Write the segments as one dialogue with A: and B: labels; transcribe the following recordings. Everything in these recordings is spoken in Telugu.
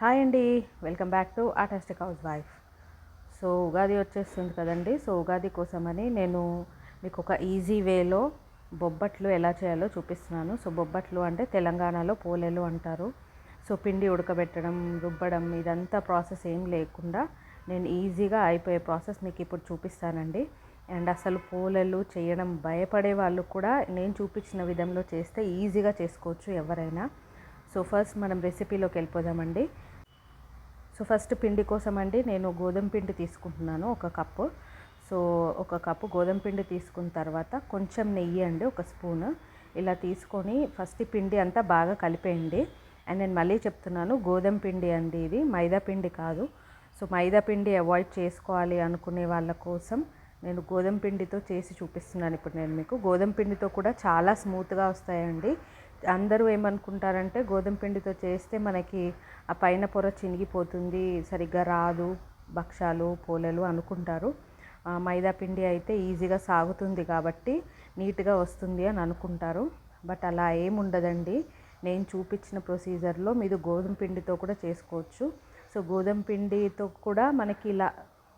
A: హాయ్ అండి. Welcome back to artistic housewife. So Ugadi వచ్చేస్తుంది కదండి. సో ఉగాది కోసమని నేను మీకు ఒక ఈజీ వేలో బొబ్బట్లు ఎలా చేయాలో చూపిస్తున్నాను. సో బొబ్బట్లు అంటే తెలంగాణలో పోలేలు అంటారు. సో పిండి ఉడకబెట్టడం రుబ్బడం ఇదంతా ప్రాసెస్ ఏం లేకుండా నేను ఈజీగా అయిపోయే ప్రాసెస్ మీకు ఇప్పుడు చూపిస్తానండి. అండ్ అసలు పోలేలు చేయడం భయపడే వాళ్ళు కూడా నేను చూపించిన విధంలో చేస్తే ఈజీగా చేసుకోవచ్చు ఎవరైనా. సో ఫస్ట్ మనం రెసిపీలోకి వెళ్ళిపోదామండి. సో ఫస్ట్ పిండి కోసం అండి నేను గోధుమ పిండి తీసుకుంటున్నాను ఒక కప్పు. సో ఒక కప్పు గోధుమ పిండి తీసుకున్న తర్వాత కొంచెం నెయ్యి అండి ఒక స్పూన్. ఇలా తీసుకొని ఫస్ట్ పిండి అంతా బాగా కలిపేయండి. అండ్ నేను మళ్ళీ చెప్తున్నాను గోధుమ పిండి అండి ఇది మైదా పిండి కాదు. సో మైదా పిండి అవాయిడ్ చేసుకోవాలి అనుకునే వాళ్ళ కోసం నేను గోధుమ పిండితో చేసి చూపిస్తున్నాను ఇప్పుడు నేను మీకు. గోధుమ పిండితో కూడా చాలా స్మూత్గా వస్తాయండి. అందరూ ఏమనుకుంటారంటే గోధుమ పిండితో చేస్తే మనకి ఆ పైన పొర చినిగిపోతుంది సరిగ్గా రాదు భక్షాలు పోలేలు అనుకుంటారు. మైదా పిండి అయితే ఈజీగా సాగుతుంది కాబట్టి నీట్గా వస్తుంది అని అనుకుంటారు. బట్ అలా ఏముండదండి. నేను చూపించిన ప్రొసీజర్లో మీరు గోధుమ పిండితో కూడా చేసుకోవచ్చు. సో గోధుమ పిండితో కూడా మనకి ఇలా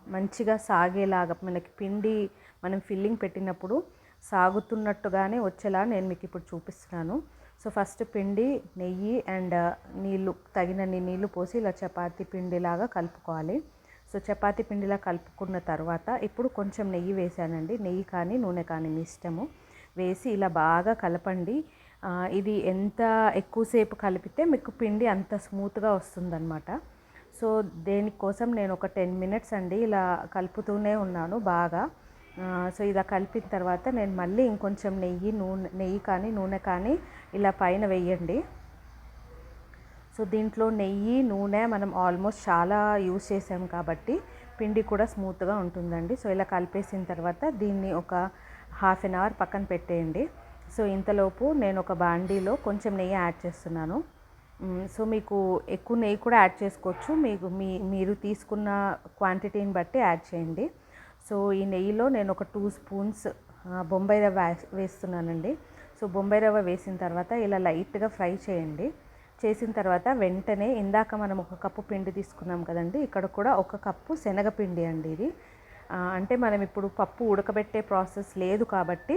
A: మంచిగా సాగేలాగా మనకి పిండి మనం ఫిల్లింగ్ పెట్టినప్పుడు సాగుతున్నట్టుగానే వచ్చేలా నేను మీకు ఇప్పుడు చూపిస్తున్నాను. సో ఫస్ట్ పిండి నెయ్యి అండ్ నీళ్ళు తగినన్ని నీళ్ళు పోసి ఇలా చపాతీ పిండిలాగా కలుపుకోవాలి. సో చపాతీ పిండిలా కలుపుకున్న తర్వాత ఇప్పుడు కొంచెం నెయ్యి వేసానండి. నెయ్యి కానీ నూనె కానీ మీ ఇష్టము. వేసి ఇలా బాగా కలపండి. ఇది ఎంత ఎక్కువసేపు కలిపితే మీకు పిండి అంత స్మూత్గా వస్తుందన్నమాట. సో దేనికోసం నేను ఒక టెన్ మినిట్స్ అండి ఇలా కలుపుతూనే ఉన్నాను బాగా. సో ఇలా కలిపిన తర్వాత నేను మళ్ళీ ఇంకొంచెం నెయ్యి నూనె నెయ్యి కానీ నూనె కానీ ఇలా పైన వేయండి. సో దీంట్లో నెయ్యి నూనె మనం ఆల్మోస్ట్ చాలా యూస్ చేసాం కాబట్టి పిండి కూడా స్మూత్గా ఉంటుందండి. సో ఇలా కలిపేసిన తర్వాత దీన్ని ఒక హాఫ్ అన్ అవర్ పక్కన పెట్టేయండి. సో ఇంతలోపు నేను ఒక బాండీలో కొంచెం నెయ్యి యాడ్ చేస్తున్నాను. సో మీకు ఎక్కువ నెయ్యి కూడా యాడ్ చేసుకోవచ్చు. మీకు మీ మీరు తీసుకున్న క్వాంటిటీని బట్టి యాడ్ చేయండి. సో ఈ నెయ్యిలో నేను ఒక టూ స్పూన్స్ బొంబాయి రవ్వ వేస్తున్నానండి. సో బొంబాయి రవ్వ వేసిన తర్వాత ఇలా లైట్గా ఫ్రై చేయండి. చేసిన తర్వాత వెంటనే ఇందాక మనం ఒక కప్పు పిండి తీసుకున్నాం కదండి ఇక్కడ కూడా ఒక కప్పు శనగపిండి అండి ఇది. అంటే మనం ఇప్పుడు పప్పు ఉడకబెట్టే ప్రాసెస్ లేదు కాబట్టి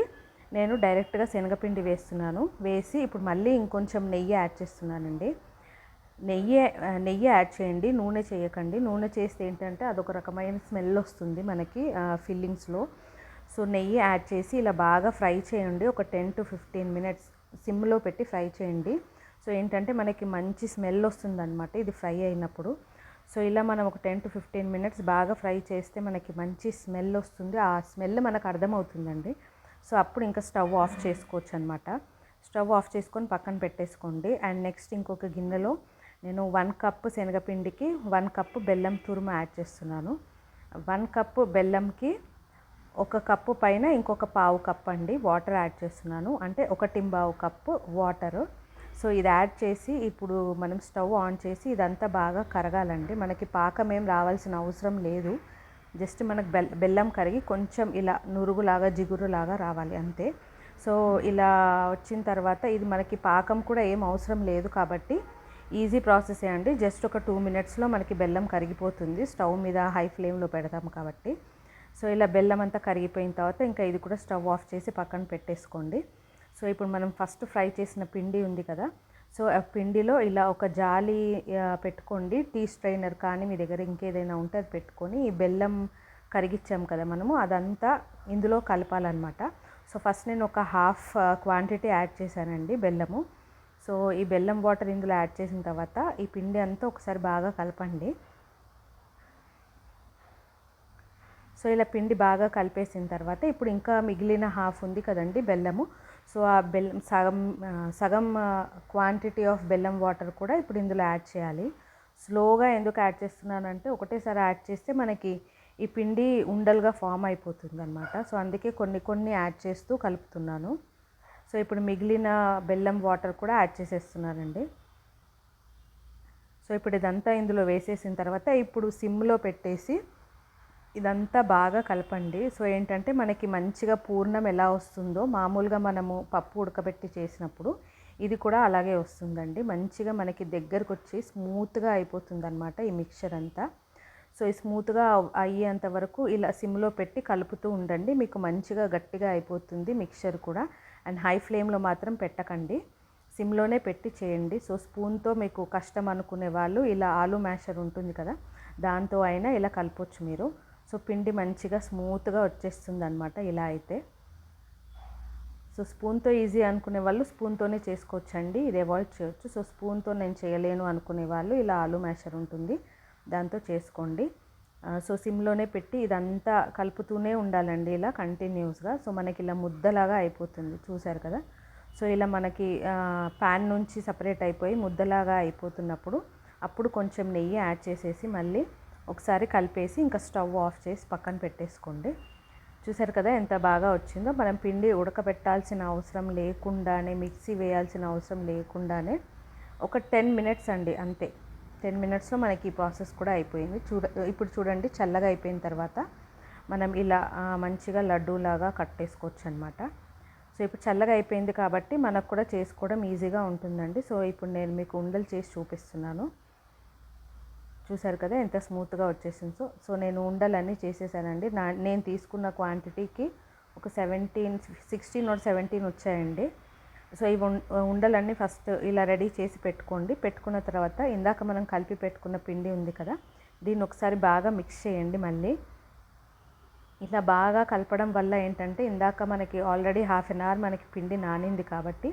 A: నేను డైరెక్ట్గా శనగపిండి వేస్తున్నాను. వేసి ఇప్పుడు మళ్ళీ ఇంకొంచెం నెయ్యి యాడ్ చేస్తున్నానండి. నెయ్యి నెయ్యి యాడ్ చేయండి నూనె చేయకండి. నూనె చేస్తే ఏంటంటే అదొక రకమైన స్మెల్ వస్తుంది మనకి ఫిల్లింగ్స్లో సో నెయ్యి యాడ్ చేసి ఇలా బాగా ఫ్రై చేయండి. ఒక టెన్ టు ఫిఫ్టీన్ మినిట్స్ సిమ్లో పెట్టి ఫ్రై చేయండి. సో ఏంటంటే మనకి మంచి స్మెల్ వస్తుందన్నమాట ఇది ఫ్రై అయినప్పుడు. సో ఇలా మనం ఒక టెన్ టు ఫిఫ్టీన్ మినిట్స్ బాగా ఫ్రై చేస్తే మనకి మంచి స్మెల్ వస్తుంది. ఆ స్మెల్ మనకు అర్థమవుతుందండి. సో అప్పుడు ఇంకా స్టవ్ ఆఫ్ చేసుకోవచ్చు అనమాట స్టవ్ ఆఫ్ చేసుకొని పక్కన పెట్టేసుకోండి. అండ్ నెక్స్ట్ ఇంకొక గిన్నెలో నేను వన్ కప్ శనగపిండికి వన్ కప్పు బెల్లం తురుము యాడ్ చేస్తున్నాను. వన్ కప్పు బెల్లంకి ఒక కప్పు పైన ఇంకొక పావు కప్ అండి వాటర్ యాడ్ చేస్తున్నాను. అంటే ఒక టింబావు కప్పు వాటర్. సో ఇది యాడ్ చేసి ఇప్పుడు మనం స్టవ్ ఆన్ చేసి ఇదంతా బాగా కరగాలండి. మనకి పాకం ఏం రావాల్సిన అవసరం లేదు. జస్ట్ మనకు బెల్ బెల్లం కరిగి కొంచెం ఇలా నురుగులాగా జిగురులాగా రావాలి అంతే. సో ఇలా వచ్చిన తర్వాత ఇది మనకి పాకం కూడా ఏం అవసరం లేదు కాబట్టి ఈజీ ప్రాసెస్ అండి? జస్ట్ ఒక టూ మినిట్స్లో మనకి బెల్లం కరిగిపోతుంది. స్టవ్ మీద హై ఫ్లేమ్లో పెడతాం కాబట్టి. సో ఇలా బెల్లం అంతా కరిగిపోయిన తర్వాత ఇంకా ఇది కూడా స్టవ్ ఆఫ్ చేసి పక్కన పెట్టేసుకోండి. సో ఇప్పుడు మనం ఫస్ట్ ఫ్రై చేసిన పిండి ఉంది కదా? సో ఆ పిండిలో ఇలా ఒక జాలి పెట్టుకోండి. టీ స్ట్రైనర్ కానీ మీ దగ్గర ఇంకేదైనా ఉంటే అది పెట్టుకొని ఈ బెల్లం కరిగిచ్చాం కదా మనము అదంతా ఇందులో కలపాలన్నమాట. సో ఫస్ట్ నేను ఒక హాఫ్ క్వాంటిటీ యాడ్ చేశానండి బెల్లము. సో ఈ బెల్లం వాటర్ ఇందులో యాడ్ చేసిన తర్వాత ఈ పిండి అంతా ఒకసారి బాగా కలపండి. సో ఇలా పిండి బాగా కలిపేసిన తర్వాత ఇప్పుడు ఇంకా మిగిలిన హాఫ్ ఉంది కదండి బెల్లము. సో ఆ బెల్లం సగం సగం క్వాంటిటీ ఆఫ్ బెల్లం వాటర్ కూడా ఇప్పుడు ఇందులో యాడ్ చేయాలి. స్లోగా ఎందుకు యాడ్ చేస్తున్నానంటే ఒకటేసారి యాడ్ చేస్తే మనకి ఈ పిండి ఉండలుగా ఫామ్ అయిపోతుంది అనమాట సో అందుకే కొన్ని కొన్ని యాడ్ చేస్తూ కలుపుతున్నాను. సో ఇప్పుడు మిగిలిన బెల్లం వాటర్ కూడా యాడ్ చేసేస్తున్నానండి సో ఇప్పుడు ఇదంతా ఇందులో వేసేసిన తర్వాత ఇప్పుడు సిమ్లో పెట్టేసి ఇదంతా బాగా కలపండి. సో ఏంటంటే మనకి మంచిగా పూర్ణం ఎలా వస్తుందో మామూలుగా మనము పప్పు ఉడకబెట్టి చేసినప్పుడు ఇది కూడా అలాగే వస్తుందండి. మంచిగా మనకి దగ్గరకు వచ్చి స్మూత్గా అయిపోతుంది అనమాట ఈ మిక్చర్ అంతా. సో ఈ స్మూత్గా అయ్యేంత వరకు ఇలా సిమ్లో పెట్టి కలుపుతూ ఉండండి. మీకు మంచిగా గట్టిగా అయిపోతుంది మిక్చర్ కూడా. అండ్ హై ఫ్లేమ్లో మాత్రం పెట్టకండి. సిమ్లోనే పెట్టి చేయండి. సో స్పూన్తో మీకు కష్టం అనుకునే వాళ్ళు ఇలా ఆలు మ్యాషర్ ఉంటుంది కదా దాంతో అయినా ఇలా కలపొచ్చు మీరు. సో పిండి మంచిగా స్మూత్గా వచ్చేస్తుంది అనమాట ఇలా అయితే. సో స్పూన్తో ఈజీ అనుకునే వాళ్ళు స్పూన్తోనే చేసుకోవచ్చండి. ఇది అవాయిడ్ చేయొచ్చు. సో స్పూన్తో నేను చేయలేను అనుకునే వాళ్ళు ఇలా ఆలు మ్యాషర్ ఉంటుంది దాంతో చేసుకోండి. సో సిమ్లోనే పెట్టి ఇదంతా కలుపుతూనే ఉండాలండి ఇలా కంటిన్యూస్గా. సో మనకి ఇలా ముద్దలాగా అయిపోతుంది చూసారు కదా? సో ఇలా మనకి ప్యాన్ నుంచి సపరేట్ అయిపోయి ముద్దలాగా అయిపోతున్నప్పుడు అప్పుడు కొంచెం నెయ్యి యాడ్ చేసేసి మళ్ళీ ఒకసారి కలిపేసి ఇంకా స్టవ్ ఆఫ్ చేసి పక్కన పెట్టేసుకోండి. చూసారు కదా ఎంత బాగా వచ్చిందో? మనం పిండి ఉడకబెట్టాల్సిన అవసరం లేకుండానే మిక్సీ వేయాల్సిన అవసరం లేకుండానే ఒక టెన్ మినిట్స్ అండి అంతే. టెన్ మినిట్స్లో మనకి ఈ ప్రాసెస్ కూడా అయిపోయింది. చూడ ఇప్పుడు చూడండి చల్లగా అయిపోయిన తర్వాత మనం ఇలా మంచిగా లడ్డూలాగా కట్టేసుకోవచ్చు అనమాట సో ఇప్పుడు చల్లగా అయిపోయింది కాబట్టి మనకు కూడా చేసుకోవడం ఈజీగా ఉంటుందండి. సో ఇప్పుడు నేను మీకు ఉండలు చేసి చూపిస్తున్నాను. చూసారు కదా ఎంత స్మూత్గా వచ్చేసింది. సో సో నేను ఉండలన్నీ చేసేసానండి. నా నేను తీసుకున్న క్వాంటిటీకి ఒక సెవెంటీన్ సిక్స్టీన్ ఆర్ సెవెంటీన్ వచ్చాయండి. సో ఈ ఉండలన్నీ ఫస్ట్ ఇలా రెడీ చేసి పెట్టుకోండి. పెట్టుకున్న తర్వాత ఇందాక మనం కలిపి పెట్టుకున్న పిండి ఉంది కదా దీన్ని ఒకసారి బాగా మిక్స్ చేయండి మళ్ళీ. ఇలా బాగా కలపడం వల్ల ఏంటంటే ఇందాక మనకి ఆల్రెడీ హాఫ్ అన్ అవర్ మనకి పిండి నానింది కాబట్టి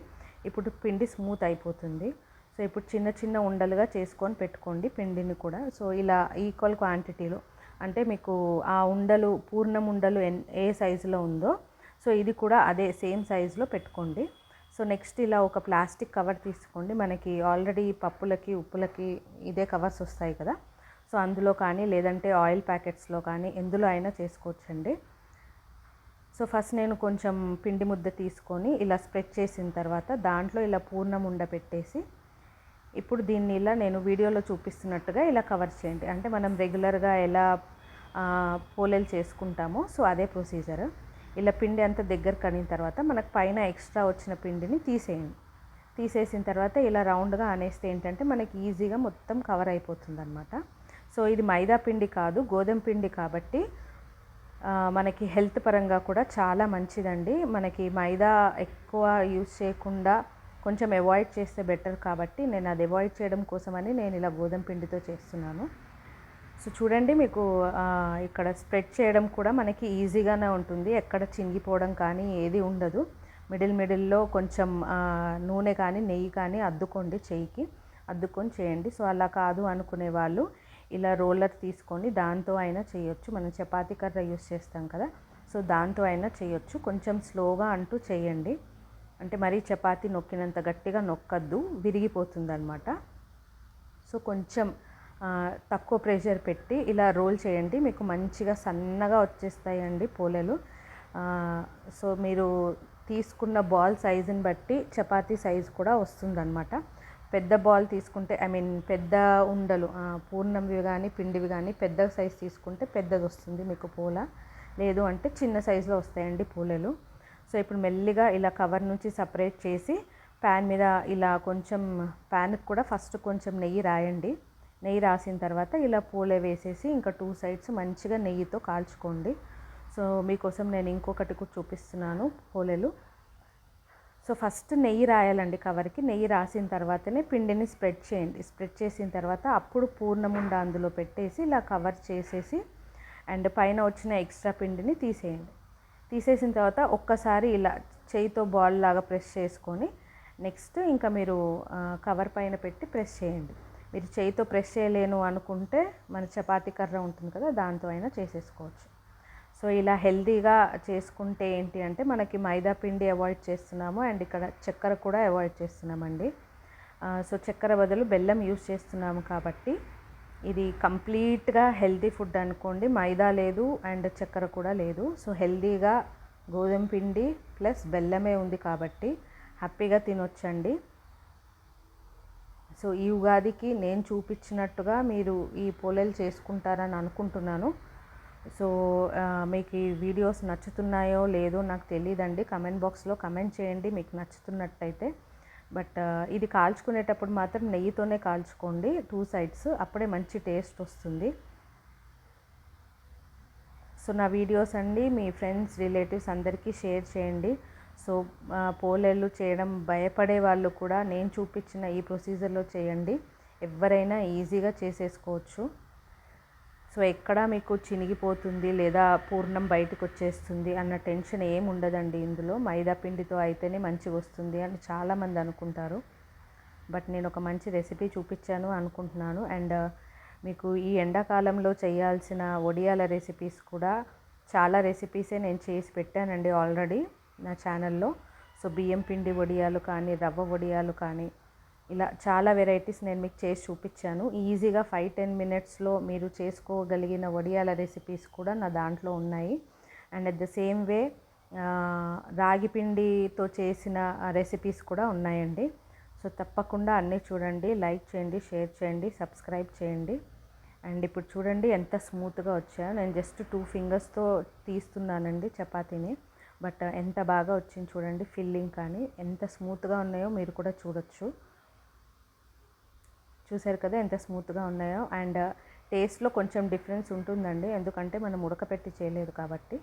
A: ఇప్పుడు పిండి స్మూత్ అయిపోతుంది. సో ఇప్పుడు చిన్న చిన్న ఉండలుగా చేసుకొని పెట్టుకోండి పిండిని కూడా. సో ఇలా ఈక్వల్ క్వాంటిటీలో అంటే మీకు ఆ ఉండలు పూర్ణం ఉండలు ఏ సైజులో ఉందో సో ఇది కూడా అదే సేమ్ సైజులో పెట్టుకోండి. సో నెక్స్ట్ ఇలా ఒక ప్లాస్టిక్ కవర్ తీసుకోండి. మనకి ఆల్రెడీ పప్పులకి ఉప్పులకి ఇదే కవర్స్ వస్తాయి కదా. సో అందులో కానీ లేదంటే ఆయిల్ ప్యాకెట్స్లో కానీ ఎందులో అయినా చేసుకోవచ్చండి. సో ఫస్ట్ నేను కొంచెం పిండి ముద్ద తీసుకొని ఇలా స్ప్రెడ్ చేసిన తర్వాత దాంట్లో ఇలా పూర్ణం ఉండబెట్టేసి ఇప్పుడు దీన్ని ఇలా నేను వీడియోలో చూపిస్తున్నట్టుగా ఇలా కవర్ చేయండి. అంటే మనం రెగ్యులర్గా ఎలా పోలేలు చేసుకుంటామో సో అదే ప్రొసీజర్. ఇలా పిండి అంతా దగ్గర కడిగిన తర్వాత మనకు పైన ఎక్స్ట్రా వచ్చిన పిండిని తీసేయండి. తీసేసిన తర్వాత ఇలా రౌండ్గా అనేస్తే ఏంటంటే మనకి ఈజీగా మొత్తం కవర్ అయిపోతుంది అనమాట సో ఇది మైదా పిండి కాదు గోధుమ పిండి కాబట్టి మనకి హెల్త్ పరంగా కూడా చాలా మంచిదండి. మనకి మైదా ఎక్కువ యూస్ చేయకుండా కొంచెం అవాయిడ్ చేస్తే బెటర్ కాబట్టి నేను అది అవాయిడ్ చేయడం కోసమని నేను ఇలా గోధుమ పిండితో చేస్తున్నాను. సో చూడండి మీకు ఇక్కడ స్ప్రెడ్ చేయడం కూడా మనకి ఈజీగానే ఉంటుంది. ఎక్కడ చింగిపోవడం కానీ ఏది ఉండదు. మిడిల్ మిడిల్లో కొంచెం నూనె కానీ నెయ్యి కానీ అద్దుకోండి చెయ్యికి. అద్దుకొని చేయండి. సో అలా కాదు అనుకునే వాళ్ళు ఇలా రోలర్ తీసుకొని దాంతో అయినా చేయొచ్చు. మనం చపాతీ కర్ర యూస్ చేస్తాం కదా సో దాంతో అయినా చేయొచ్చు. కొంచెం స్లోగా అంటూ చేయండి. అంటే మరీ చపాతీ నొక్కినంత గట్టిగా నొక్కద్దు. విరిగిపోతుంది అనమాట సో కొంచెం తక్కువ ప్రెషర్ పెట్టి ఇలా రోల్ చేయండి. మీకు మంచిగా సన్నగా వచ్చేస్తాయండి పూలలు. సో మీరు తీసుకున్న బాల్ సైజుని బట్టి చపాతీ సైజు కూడా వస్తుందన్నమాట. పెద్ద బాల్ తీసుకుంటే ఐ మీన్ పెద్ద ఉండలు పూర్ణంవి కానీ పిండివి కానీ పెద్ద సైజు తీసుకుంటే పెద్దది వస్తుంది మీకు పూల. లేదు అంటే చిన్న సైజులో వస్తాయండి పూలలు. సో ఇప్పుడు మెల్లిగా ఇలా కవర్ నుంచి సపరేట్ చేసి ప్యాన్ మీద ఇలా కొంచెం ప్యాన్కి కూడా ఫస్ట్ కొంచెం నెయ్యి రాయండి. నెయ్యి రాసిన తర్వాత ఇలా పూలే వేసేసి ఇంకా టూ సైడ్స్ మంచిగా నెయ్యితో కాల్చుకోండి. సో మీకోసం నేను ఇంకొకటి కూడా చూపిస్తున్నాను పూలెలు. సో ఫస్ట్ నెయ్యి రాయాలండి కవర్కి. నెయ్యి రాసిన తర్వాతనే పిండిని స్ప్రెడ్ చేయండి. స్ప్రెడ్ చేసిన తర్వాత అప్పుడు పూర్ణముండ అందులో పెట్టేసి ఇలా కవర్ చేసేసి అండ్ పైన వచ్చిన ఎక్స్ట్రా పిండిని తీసేయండి. తీసేసిన తర్వాత ఒక్కసారి ఇలా చేయితో బాల్ లాగా ప్రెస్ చేసుకొని నెక్స్ట్ ఇంకా మీరు కవర్ పైన పెట్టి ప్రెస్ చేయండి. మీరు చేయితో ప్రెస్ చేయలేను అనుకుంటే మన చపాతీ కర్ర ఉంటుంది కదా దాంతో అయినా చేసేసుకోవచ్చు. సో ఇలా హెల్తీగా చేసుకుంటే ఏంటి అంటే మనకి మైదా పిండి అవాయిడ్ చేస్తున్నాము అండ్ ఇక్కడ చక్కెర కూడా అవాయిడ్ చేస్తున్నామండి. సో చక్కెర బదులు బెల్లం యూస్ చేస్తున్నాము కాబట్టి ఇది కంప్లీట్గా హెల్దీ ఫుడ్ అనుకోండి మైదా లేదు అండ్ చక్కెర కూడా లేదు. సో హెల్దీగా గోధుమ పిండి ప్లస్ బెల్లమే ఉంది కాబట్టి హ్యాపీగా తినొచ్చండి. సో ఈ ఉగాదికి నేను చూపించినట్టుగా మీరు ఈ పోలేలు చేసుకుంటారని అనుకుంటున్నాను. సో మీకు ఈ వీడియోస్ నచ్చుతున్నాయో లేదో నాకు తెలియదండి కమెంట్ బాక్స్లో కమెంట్ చేయండి మీకు నచ్చుతున్నట్టయితే. బట్ ఇది కాల్చుకునేటప్పుడు మాత్రం నెయ్యితోనే కాల్చుకోండి. టూ సైడ్స్ అప్పుడే మంచి టేస్ట్ వస్తుంది. సో నా వీడియోస్ అండి మీ ఫ్రెండ్స్ రిలేటివ్స్ అందరికీ షేర్ చేయండి. సో పోలేళ్ళు చేయడం భయపడే వాళ్ళు కూడా నేను చూపించిన ఈ ప్రొసీజర్లో చేయండి. ఎవరైనా ఈజీగా చేసేసుకోవచ్చు. సో ఎక్కడ మీకు చినిగిపోతుంది లేదా పూర్ణం బయటకు వచ్చేస్తుంది అన్న టెన్షన్ ఏం ఉండదండి ఇందులో. మైదా పిండితో అయితేనే మంచిగా వస్తుంది అని చాలామంది అనుకుంటారు. బట్ నేను ఒక మంచి రెసిపీ చూపించాను అనుకుంటున్నాను. అండ్ మీకు ఈ ఎండాకాలంలో చేయాల్సిన ఒడియాల రెసిపీస్ కూడా చాలా రెసిపీసే నేను చేసి పెట్టానండి ఆల్రెడీ. నా ఛానల్లో. సో బియ్యం పిండి వడియాలు కానీ రవ్వ వడియాలు కానీ ఇలా చాలా వెరైటీస్ నేను మీకు చేసి చూపించాను. ఈజీగా ఫైవ్ టెన్ మినిట్స్లో మీరు చేసుకోగలిగిన వడియాల రెసిపీస్ కూడా నా దాంట్లో ఉన్నాయి. And at the same way రాగి పిండితో చేసిన రెసిపీస్ కూడా ఉన్నాయండి. సో తప్పకుండా అన్నీ చూడండి లైక్ చేయండి షేర్ చేయండి సబ్స్క్రైబ్ చేయండి. అండ్ ఇప్పుడు చూడండి ఎంత స్మూత్గా వచ్చాయో. నేను జస్ట్ టూ ఫింగర్స్తో తీస్తున్నానండి చపాతీని. బట్ ఎంత బాగా వచ్చింది చూడండి ఫిల్లింగ్ కానీ ఎంత స్మూత్గా ఉన్నాయో మీరు కూడా చూడొచ్చు. చూసారు కదా ఎంత స్మూత్గా ఉన్నాయో? అండ్ టేస్ట్లో కొంచెం డిఫరెన్స్ ఉంటుందండి. ఎందుకంటే మనం ఉడకపెట్టి చేయలేదు కాబట్టి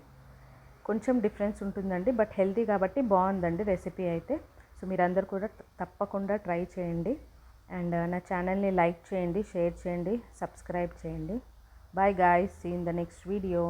A: కొంచెం డిఫరెన్స్ ఉంటుందండి. బట్ హెల్తీ కాబట్టి బాగుందండి రెసిపీ అయితే. సో మీరందరూ కూడా తప్పకుండా ట్రై చేయండి. అండ్ నా ఛానల్ని లైక్ చేయండి షేర్ చేయండి సబ్స్క్రైబ్ చేయండి. Bye guys see in the next video.